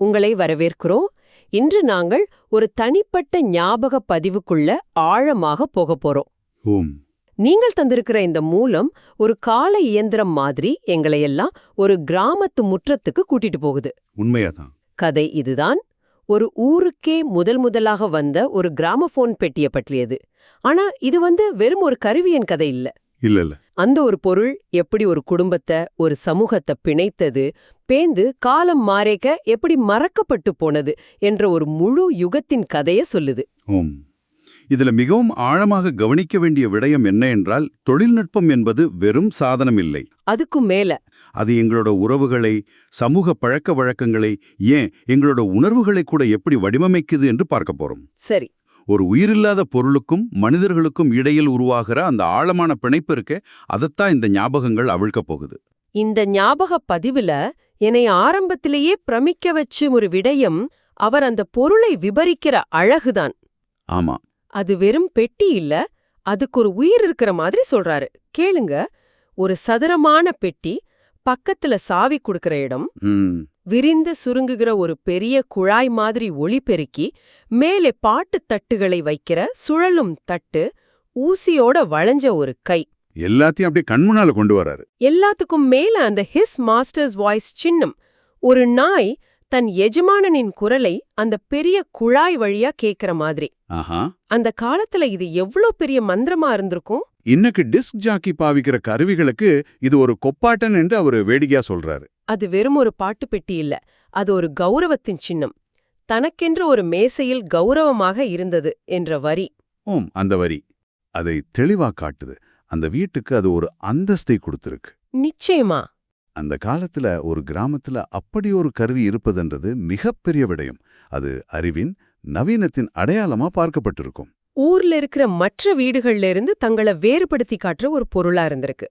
உங்களை வரவேற்கிறோம். இன்று நாங்கள் ஒரு தனிப்பட்ட ஞாபக பதிவுக்குள்ள ஆழமாக போகப் போறோம். நீங்கள் தந்திருக்கிற இந்த மூலம் ஒரு கால இயந்திரம் மாதிரி எங்களையெல்லாம் ஒரு கிராமத்து முற்றத்துக்கு கூட்டிட்டு போகுது. உண்மையாதான். கதை இதுதான். ஒரு ஊருக்கே முதல் முதலாக வந்த ஒரு கிராமபோன் பெட்டிய பற்றியது. ஆனா இது வந்து வெறும் ஒரு கருவியின் கதை இல்ல இல்ல. அந்த ஒரு பொருள் எப்படி ஒரு குடும்பத்தை ஒரு சமூகத்தை பிணைத்தது பேந்து காலம் மாறேக்க எப்படி மறக்கப்பட்டு போனது என்ற ஒரு முழு யுகத்தின் கதைய சொல்லுது. ஓம். இதுல மிகவும் ஆழமாக கவனிக்க வேண்டிய விடயம் என்ன என்றால் தொழில்நுட்பம் என்பது வெறும் சாதனம் இல்லை. அதுக்கும் மேல. அது எங்களோட உறவுகளை சமூக பழக்க வழக்கங்களை ஏன் எங்களோட உணர்வுகளை கூட எப்படி வடிவமைக்குது என்று பார்க்க போறோம். சரி. ஒரு உயிரில்லாத பொருளுக்கும் மனிதர்களுக்கும் இடையில் உருவாகிற அந்த ஆழமான பிணைப்பு இருக்க அதைத்தான் இந்த ஞாபகங்கள் அவிழ்க்கப் போகுது. இந்த ஞாபக பதிவுல என்னை ஆரம்பத்திலேயே பிரமிக்க வச்சு ஒரு விடயம் அவர் அந்த பொருளை விபரிக்கிற அழகுதான். ஆமா. அது வெறும் பெட்டி இல்ல அதுக்கு ஒரு உயிர் இருக்கிற மாதிரி சொல்றாரு. கேளுங்க ஒரு சதுரமான பெட்டி பக்கத்துல சாவி குடுக்கிற இடம் விரிந்து சுருங்குகிற ஒரு பெரிய குழாய் மாதிரி ஒளிபெருக்கி மேலே பாட்டுத் தட்டுகளை வைக்கிற சுழலும் தட்டு ஊசியோட வளைஞ்ச ஒரு கை. எல்லாத்தையும் அப்படியே கண்முன்னால கொண்டு வராரு. எல்லாத்துக்கும் மேல அந்த ஹிஸ் மாஸ்டர்ஸ் வாய்ஸ் சின்னம். ஒரு நாய் தன் எஜமானனின் குரலை அந்த பெரிய குழாய் வழியா கேக்குற மாதிரி. ஆஹா. அந்த காலத்துல இது எவ்ளோ பெரிய மந்திரமா இருந்திருக்கும்? இன்னைக்கு டிஸ்க் ஜாக்கி பாவிக்கிற கருவிகளுக்கு இது ஒரு கொப்பாட்டன் என்று அவர் வேடிக்கையா சொல்றாரு. அது வெறும் ஒரு பாட்டு பெட்டி இல்ல அது ஒரு கௌரவத்தின் சின்னம். தனக்கென்று ஒரு மேசையில் கௌரவமாக இருந்தது என்ற வரி. ஓம் அந்த வரி. அதை தெளிவா காட்டுது. அந்த வீட்டுக்கு அது ஒரு அந்தஸ்தை கொடுத்திருக்கு. நிச்சயமா. அந்த காலத்துல ஒரு கிராமத்துல அப்படி ஒரு கருவி இருப்பதுன்றது மிகப்பெரிய விடயம். அது அறிவின் நவீனத்தின் அடையாளமா பார்க்கப்பட்டிருக்கும். ஊர்ல இருக்கிற மற்ற வீடுகள்ல இருந்து தங்களை வேறுபடுத்தி காட்டுற ஒரு பொருளா இருந்திருக்கு.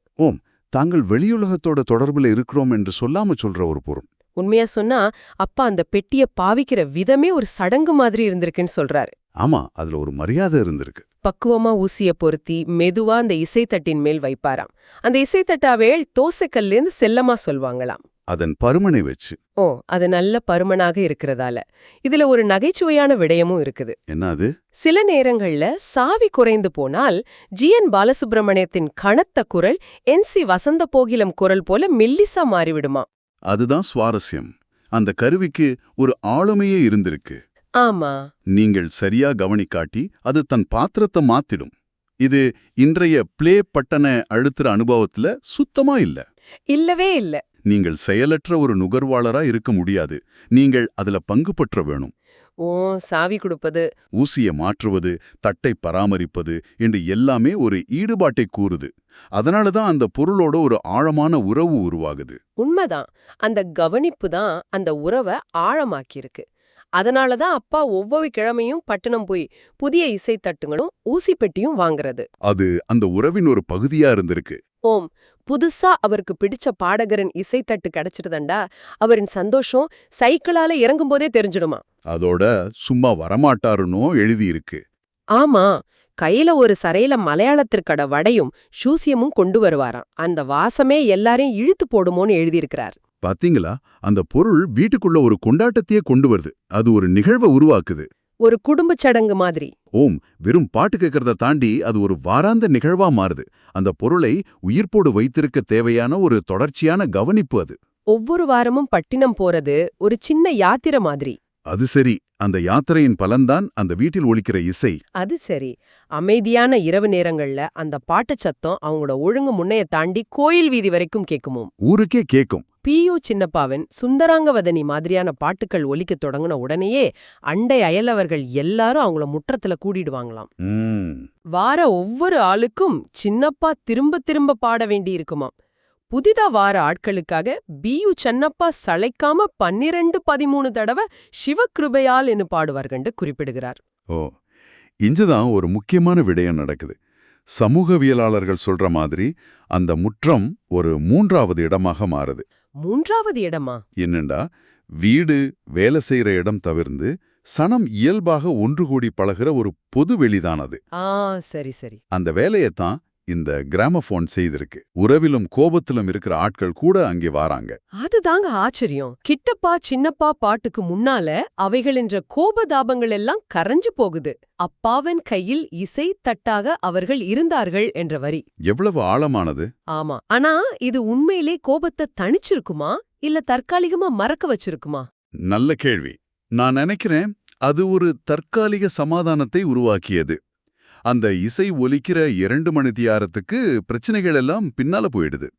தாங்கள் வெளியுலகத்தோட தொடர்புல இருக்கிறோம் என்று சொல்லாம சொல்ற ஒரு பொருள். உண்மையா சொன்னா அப்பா அந்த பெட்டிய பாவிக்கிற விதமே ஒரு சடங்கு மாதிரி இருந்திருக்குன்னு சொல்றாரு. ஆமா அதுல ஒரு மரியாதை இருந்திருக்கு. பக்குவமா ஊசிய பொருத்தி மெதுவா அந்த இசைத்தட்டின் மேல் வைப்பாராம். அந்த இசைத்தட்டாவேள் தோசைக்கல்லேருந்து செல்லமா சொல்வாங்களாம். அதன் பருமனை வச்சு. ஓ அது நல்ல பருமனாக இருக்கிறதால. இதுல ஒரு நகைச்சுவையான விடயமும் இருக்குது. என்ன அது? சில நேரங்கள்ல சாவி குறைந்து போனால் ஜி. என். பாலசுப்ரமணியத்தின் கனத்த குரல் என். சி. வசந்த போகிலம் குரல் போல மெல்லிசா மாறிவிடுமா அதுதான் சுவாரஸ்யம். அந்த கருவிக்கு ஒரு ஆளுமையே இருந்திருக்கு. ஆமா. நீங்கள் சரியா கவனிக்காட்டி அது தன் பாத்திரத்தை மாத்திடும். இது இன்றைய பிளே பட்டனை அழுத்துற அனுபவத்துல சுத்தமா இல்ல. இல்லவே இல்ல. நீங்கள் செயலற்ற ஒரு நுகர்வாளரா இருக்க முடியாது. நீங்கள் அதுல பங்கு பற்ற வேணும். ஓ சாவி கொடுப்பது. ஊசிய மாற்றுவது தட்டை பராமரிப்பது என்று எல்லாமே ஒரு ஈடுபாட்டை கூறுது. அதனால தான் அந்த பொருளோட ஒரு ஆழமான உறவு உருவாகுது. உண்மைதான். அந்த கவனிப்பு தான் அந்த உறவை ஆழமாக்கியிருக்கு. அதனால தான் அப்பா ஒவ்வொரு கிழமையும் பட்டணம் போய் புதிய இசைத்தட்டுங்களும் ஊசி பெட்டியும் வாங்குறது. அது அந்த உறவின் ஒரு பகுதியா இருந்திருக்கு. ஓம் புதுசா அவருக்கு பிடிச்ச பாடகரின் இசைத்தட்டு கிடைச்சிருதண்டா அவரின் சந்தோஷம் சைக்கிளால இறங்கும்போதே தெரிஞ்சிடுமா? அதோட சும்மா வரமாட்டாருன்னோ எழுதியிருக்கு. ஆமா கையில ஒரு சரையில மலையாளத்திற்கட வடையும் ஷூசியமும் கொண்டு வருவாராம். அந்த வாசமே எல்லாரையும் இழுத்து போடுமோன்னு எழுதியிருக்கிறார். பாத்தீங்களா? அந்த பொருள் வீட்டுக்குள்ள ஒரு கொண்டாட்டத்தையே கொண்டு வருது. அது ஒரு நிகழ்வை உருவாக்குது. ஒரு குடும்பச் சடங்கு மாதிரி. ஓம் வெறும் பாட்டு கேட்கறத தாண்டி அது ஒரு வாராந்த நிகழ்வா மாறுது. அந்த பொருளை உயிர்ப்போடு வைத்திருக்க தேவையான ஒரு தொடர்ச்சியான கவனிப்பு அது. ஒவ்வொரு வாரமும் பட்டினம் போறது ஒரு சின்ன யாத்திரை மாதிரி. அது சரி அந்த யாத்திரையின் பலன்தான் அந்த வீட்டில் ஒலிக்கிற இசை. அது சரி. அமைதியான இரவு நேரங்கள்ல அந்த பாட்டுச் சத்தம் அவங்களோட ஒழுங்கு முன்னைய தாண்டி கோயில் வீதி வரைக்கும் கேக்குமோம் ஊருக்கே கேக்கும் பியு சின்னப்பாவின் சுந்தராங்கவதனி மாதிரியான பாட்டுக்கள் ஒலிக்கத் தொடங்குன உடனேயே அண்டை அயலவர்கள் எல்லாரும் அவங்கள முற்றத்துல கூடிடுவாங்களாம் வார ஒவ்வொரு ஆளுக்கும் சின்னப்பா திரும்ப திரும்ப பாட வேண்டியிருக்குமாம். புதிதா வார ஆட்களுக்காக பியு சன்னப்பா சளைக்காம பன்னிரண்டு பதிமூணு தடவை சிவகிருபையால் என்று பாடுவார்கண்டு குறிப்பிடுகிறார். ஓ இஞ்சுதான் ஒரு முக்கியமான விடயம் நடக்குது. சமூகவியலாளர்கள் சொல்ற மாதிரி அந்த முற்றம் ஒரு மூன்றாவது இடமாக மாறுது. மூன்றாவது இடமா? என்னண்டா வீடு வேலை செய்யற இடம் தவிர்ந்து சனம் இயல்பாக ஒன்று கூடி பழகுற ஒரு பொது வெளிதான் அது ஆ சரி சரி. அந்த வேலையைத்தான் இந்த கிராமபோன் செய்திருக்கு. உறவிலும் கோபத்திலும் இருக்கிற ஆட்கள் கூட அங்கே வாராங்க. அதுதாங்க ஆச்சரியம். கிட்டப்பா சின்னப்பா பாட்டுக்கு முன்னால அவைகள் என்ற கோபதாபங்கள் எல்லாம் கரைஞ்சு போகுது. அப்பாவின் கையில் இசை தட்டாக அவர்கள் இருந்தார்கள் என்ற வரி. எவ்வளவு ஆழமானது? ஆமா. ஆனா இது உண்மையிலே கோபத்தை தணிச்சிருக்குமா? இல்ல தற்காலிகமா மறக்க வச்சிருக்குமா? நல்ல கேள்வி. நான் நினைக்கிறேன் அது ஒரு தற்காலிக சமாதானத்தை உருவாக்கியது. அந்த இசை ஒலிக்கிற இரண்டு மணி தியாரத்துக்கு பிரச்சனைகள் எல்லாம் பின்னால போயிடுது.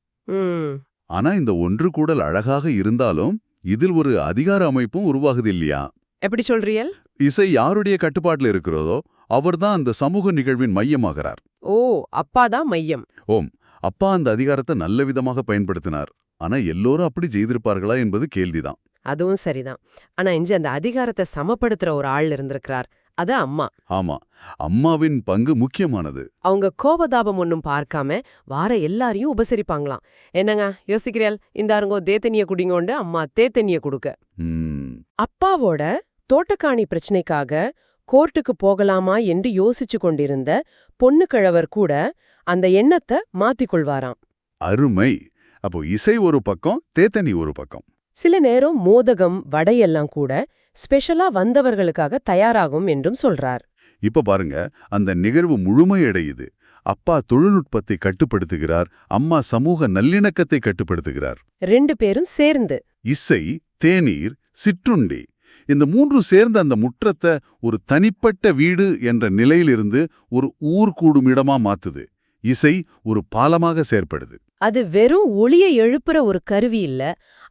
ஆனா இந்த ஒன்று கூடல் அழகாக இருந்தாலும் இதில் ஒரு அதிகார அமைப்பும் உருவாகுது இல்லையா? எப்படி சொல்றியல்? இசை யாருடைய கட்டுப்பாட்டுல இருக்கிறதோ அவர்தான் அந்த சமூக நிகழ்வின் மையமாகிறார். ஓ அப்பாதான் மையம். ஓம் அப்பா அந்த அதிகாரத்தை நல்ல விதமாக பயன்படுத்தினார். ஆனா எல்லோரும் அப்படி செய்திருப்பார்களா என்பது கேள்விதான். அதுவும் சரிதான். ஆனா இஞ்சி அந்த அதிகாரத்தை சமப்படுத்துற ஒரு ஆள் இருந்திருக்கிறார். அது அம்மா. ஆமா அம்மாவின் பங்கு முக்கியமானது. அவங்க கோபதாபம் ஒன்னும் பார்க்காம வார எல்லாரையும் உபசரிப்பாங்களாம். என்னங்க யோசிக்கிறேல் இந்தாருங்கோ தேத்தனிய குடிங்கோண்டு அம்மா தேத்தனிய கொடுக்க. அப்பாவோட தோட்டக்காணி பிரச்சனைக்காக கோர்ட்டுக்கு போகலாமா என்று யோசிச்சு கொண்டிருந்த பொண்ணுக்கிழவர் கூட அந்த எண்ணத்தை மாத்திக் கொள்வாராம். அருமை. அப்போ இசை ஒரு பக்கம் தேத்தனி ஒரு பக்கம். சில நேரம் மோதகம் வடையெல்லாம் கூட ஸ்பெஷலா வந்தவர்களுக்காக தயாராகும் என்றும் சொல்றார். இப்ப பாருங்க அந்த நிகழ்வு முழுமையடையுது. அப்பா தொழில்நுட்பத்தை கட்டுப்படுத்துகிறார் அம்மா சமூக நல்லிணக்கத்தை கட்டுப்படுத்துகிறார். ரெண்டு பேரும் சேர்ந்து. இசை தேநீர் சிற்றுண்டி இந்த மூன்று சேர்ந்த அந்த முற்றத்தை ஒரு தனிப்பட்ட வீடு என்ற நிலையிலிருந்து ஒரு ஊர் கூடும் இடமா மாத்துது. இசை ஒரு பாலமாக செயற்படுது. அது வெறும் ஒளியை எழுப்புற ஒரு கருவி இல்ல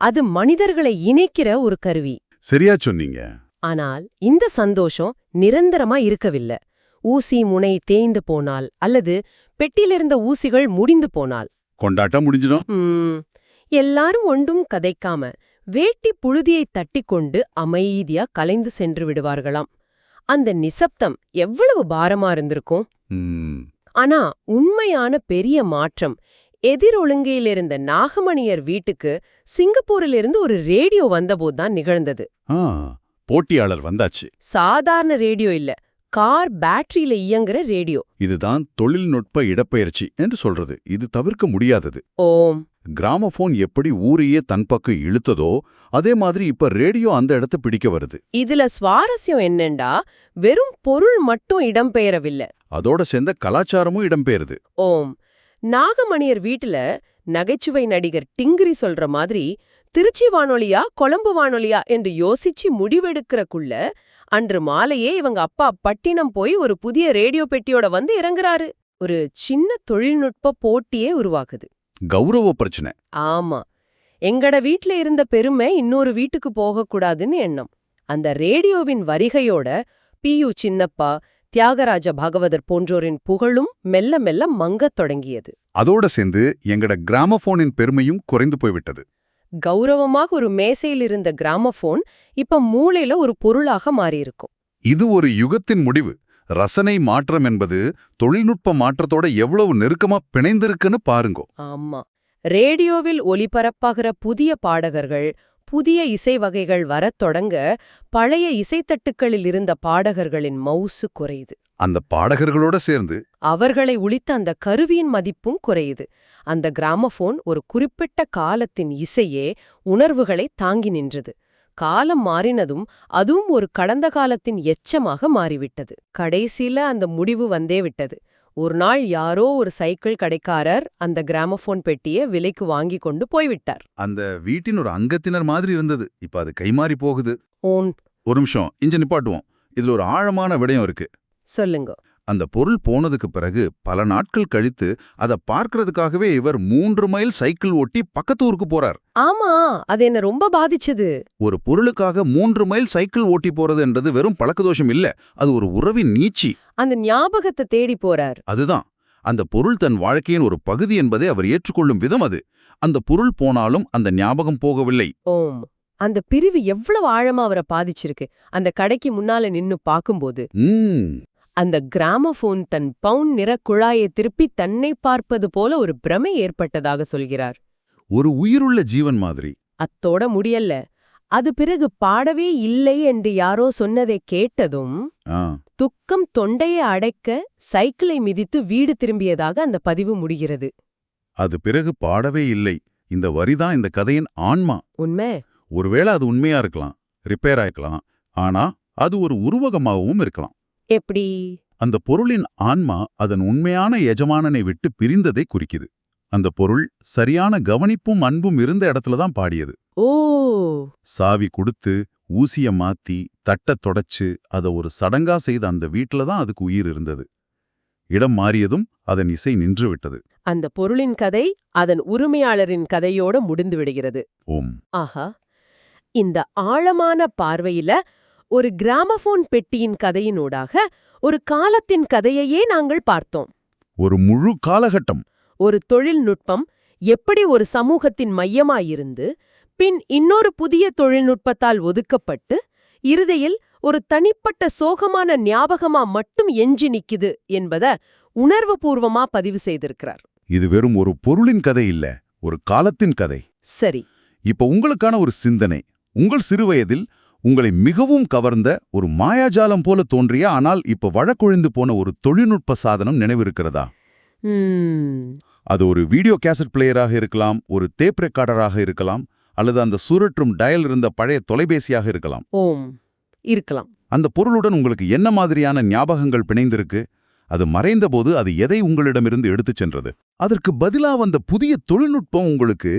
அது மனிதர்களை இணைக்கிற ஒரு கருவி. சரியா சொன்னீங்க. ஆனால் இந்த சந்தோஷம் நிரந்தரமா இருக்கவில்லை. ஊசி முனை தேய்ந்து போனால் அல்லது பெட்டியிலிருந்த ஊசிகள் முடிந்து போனால். கொண்டாட்டம் முடிஞ்சிடும். எல்லாரும் ஒன்றும் கதைக்காம வேட்டி புழுதியை தட்டிக்கொண்டு அமைதியா கலைந்து சென்று விடுவார்களாம். அந்த நிசப்தம் எவ்வளவு பாரமா இருந்திருக்கும்? ஆனா உண்மையான பெரிய மாற்றம். எதிரொழுங்கையிலிருந்த நாகமணியர் வீட்டுக்கு சிங்கப்பூரிலிருந்து ஒரு ரேடியோ வந்தபோதுதான் நிகழ்ந்தது. ஆ போட்டியாளர் வந்தாச்சு. சாதாரண ரேடியோ இல்ல கார் பேட்டரியில இயங்குற ரேடியோ. இதுதான் தொழில்நுட்ப இடப்பெயர்ச்சி என்று சொல்றது. இது தவிர்க்க முடியாதது. ஓம். கிராமபோன் எப்படி ஊரையே தன் பக்கம் இழுத்ததோ அதே மாதிரி இப்ப ரேடியோ அந்த இடத்தை பிடிக்க வருது. இதுல சுவாரஸ்யம் என்னண்டா வெறும் பொருள் மட்டும் இடம்பெயரவில்லை. அதோட சேர்ந்த கலாச்சாரமும் இடம்பெயருது. ஓம். நாகமணியர் வீட்டுல நகைச்சுவை நடிகர் டிங்கிரி சொல்ற மாதிரி திருச்சி வானொலியா கொழம்பு வானொலியா என்று யோசிச்சு முடிவெடுக்கறக்குள்ள அன்று மாலையே இவங்க அப்பா பட்டினம் போய் ஒரு புதிய ரேடியோ பெட்டியோட வந்து இறங்குறாரு. ஒரு சின்ன தொழில்நுட்ப போட்டியே உருவாக்குது. கௌரவ பிரச்சனை. ஆமா. எங்கட வீட்ல இருந்த பெருமை இன்னொரு வீட்டுக்கு போகக்கூடாதுன்னு எண்ணம். அந்த ரேடியோவின் வரிகையோட பியு சின்னப்பா தியாகராஜ பாகவதர் போன்றோரின் புகழும் மெல்ல மெல்ல மங்கத் தொடங்கியது. அதோட சேர்ந்து எங்கட கிராமபோனின் பெருமையும் குறைந்து போய்விட்டது. கௌரவமாக ஒரு மேசையில் இருந்த கிராமபோன் இப்ப மூளையில ஒரு பொருளாக மாறியிருக்கும். இது ஒரு யுகத்தின் முடிவு. ரசனை மாற்றம் என்பது தொழில்நுட்ப மாற்றத்தோட எவ்வளவு நெருக்கமா பிணைந்திருக்குன்னு பாருங்கோ. ஆமா. ரேடியோவில் ஒலிபரப்பாகிற புதிய பாடகர்கள் புதிய இசை வகைகள் வரத் தொடங்க பழைய இசைத்தட்டுக்களில் இருந்த பாடகர்களின் மவுசு குறையுது. அந்த பாடகர்களோட சேர்ந்து அவர்களை உளித்த அந்த கருவியின் மதிப்பும் குறையுது. அந்த கிராமபோன் ஒரு குறிப்பிட்ட காலத்தின் இசையே உணர்வுகளை தாங்கி நின்றது. காலம் மாறினதும் அதுவும் ஒரு கடந்த காலத்தின் எச்சமாக மாறிவிட்டது. கடைசியில அந்த முடிவு வந்தே விட்டது. ஒரு நாள் யாரோ ஒரு சைக்கிள் கடைக்காரர் அந்த கிராமபோன் பெட்டியை விலைக்கு வாங்கி கொண்டு போய்விட்டார். அந்த வீட்டின் ஒரு அங்கத்தினர் மாதிரி இருந்தது. இப்ப அது கைமாறி போகுது. ஓன். ஒரு நிமிஷம் இஞ்ச நிப்பாட்டுவோம். இதுல ஒரு ஆழமான விடயம் இருக்கு. சொல்லுங்க. அந்த பொருள் போனதுக்கு பிறகு பல நாட்கள் கழித்து அதை பார்க்கறதுக்காகவே இவர் மூன்று மைல் சைக்கிள் ஓட்டி பக்கத்து ஊருக்கு போறார். ஆமா அது என்ன ரொம்ப பாதிச்சது. ஒரு பொருளுக்காக மூன்று மைல் சைக்கிள் ஓட்டி போறது என்றது வெறும் பழக்கதோஷம் இல்ல அது ஒரு உறவின் நீச்சி. அந்த ஞாபகத்தை தேடி போறார். அதுதான் அந்த பொருள் தன் வாழ்க்கையின் ஒரு பகுதி என்பதை அவர் ஏற்றுக்கொள்ளும் விதம் அது. அந்த பொருள் போனாலும் அந்த ஞாபகம் போகவில்லை. ஓம் அந்த பிரிவு எவ்வளவு ஆழமா அவரை பாதிச்சிருக்கு. அந்த கடைக்கு முன்னால நின்னு பாக்கும்போது அந்த கிராமபோன் தன் பவுன் நிற குழாயை திருப்பி தன்னை பார்ப்பது போல ஒரு பிரமை ஏற்பட்டதாக சொல்கிறார். ஒரு உயிருள்ள ஜீவன் மாதிரி. அத்தோட முடியல்ல. அது பிறகு பாடவே இல்லை என்று யாரோ சொன்னதை கேட்டதும் துக்கம் தொண்டையை அடைக்க சைக்கிளை மிதித்து வீடு திரும்பியதாக அந்த பதிவு முடிகிறது. அது பிறகு பாடவே இல்லை. இந்த வரிதான் இந்த கதையின் ஆன்மா. உண்மை? ஒருவேளை அது உண்மையா இருக்கலாம் ரிப்பேர் ஆயிருக்கலாம். ஆனா அது ஒரு உருவகமாகவும் இருக்கலாம். எப்படி? அந்த பொருளின் ஆன்மா அதன் உண்மையான எஜமானனை விட்டு பிரிந்ததை குறிக்குது. அந்த பொருள் சரியான கவனிப்பும் அன்பும் இருந்த இடத்துல தான் பாடியது. ஓ! சாவி கொடுத்து ஊசிய மாத்தி தட்டத் தொடச்சு அத ஒரு சடங்கா செய்த அந்த வீட்ல தான் அதுக்கு உயிர் இருந்தது. இடம் மாறியதும் அதன் இசை நின்று விட்டது. அந்த பொருளின் கதை அதன் உரிமையாளரின் கதையோட முடிந்து விடுகிறது. ஓம். ஆஹா! இந்த ஆழமான பார்வையில ஒரு கிராமபோன் பெட்டியின் கதையினூடாக ஒரு காலத்தின் கதையையே நாங்கள் பார்த்தோம். ஒரு முழு காலகட்டம். ஒரு தொழில்நுட்பம் எப்படி ஒரு சமூகத்தின் மையமாயிருந்து பின் இன்னொரு புதிய தொழில்நுட்பத்தால் ஒதுக்கப்பட்டு இறுதியில் ஒரு தனிப்பட்ட சோகமான ஞாபகமா மட்டும் எஞ்சி நிக்குது என்பத உணர்வுபூர்வமா பதிவு செய்திருக்கிறார். இது வெறும் ஒரு பொருளின் கதை இல்ல ஒரு காலத்தின் கதை. சரி. இப்ப உங்களுக்கான ஒரு சிந்தனை. உங்கள் சிறுவயதில் உங்களை மிகவும் கவர்ந்த ஒரு மாயாஜாலம் போல தோன்றிய ஆனால் இப்ப வழக்கொழிந்து போன ஒரு தொழில்நுட்ப சாதனம் நினைவிருக்கிறதா? அது ஒரு வீடியோ கேசட் பிளேயராக இருக்கலாம் ஒரு டேப் ரெக்கார்டராக இருக்கலாம் அல்லது அந்த சுழற்றும் டயல் இருந்த பழைய தொலைபேசியாக இருக்கலாம். இருக்கலாம். அந்த பொருளுடன் உங்களுக்கு என்ன மாதிரியான ஞாபகங்கள் பிணைந்திருக்கு? அது மறைந்தபோது அது எதை உங்களிடமிருந்து எடுத்துச் சென்றது? அதற்கு பதிலா வந்த புதிய தொழில்நுட்பம் உங்களுக்கு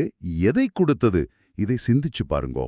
எதை கொடுத்தது? இதை சிந்திச்சு பாருங்கோ.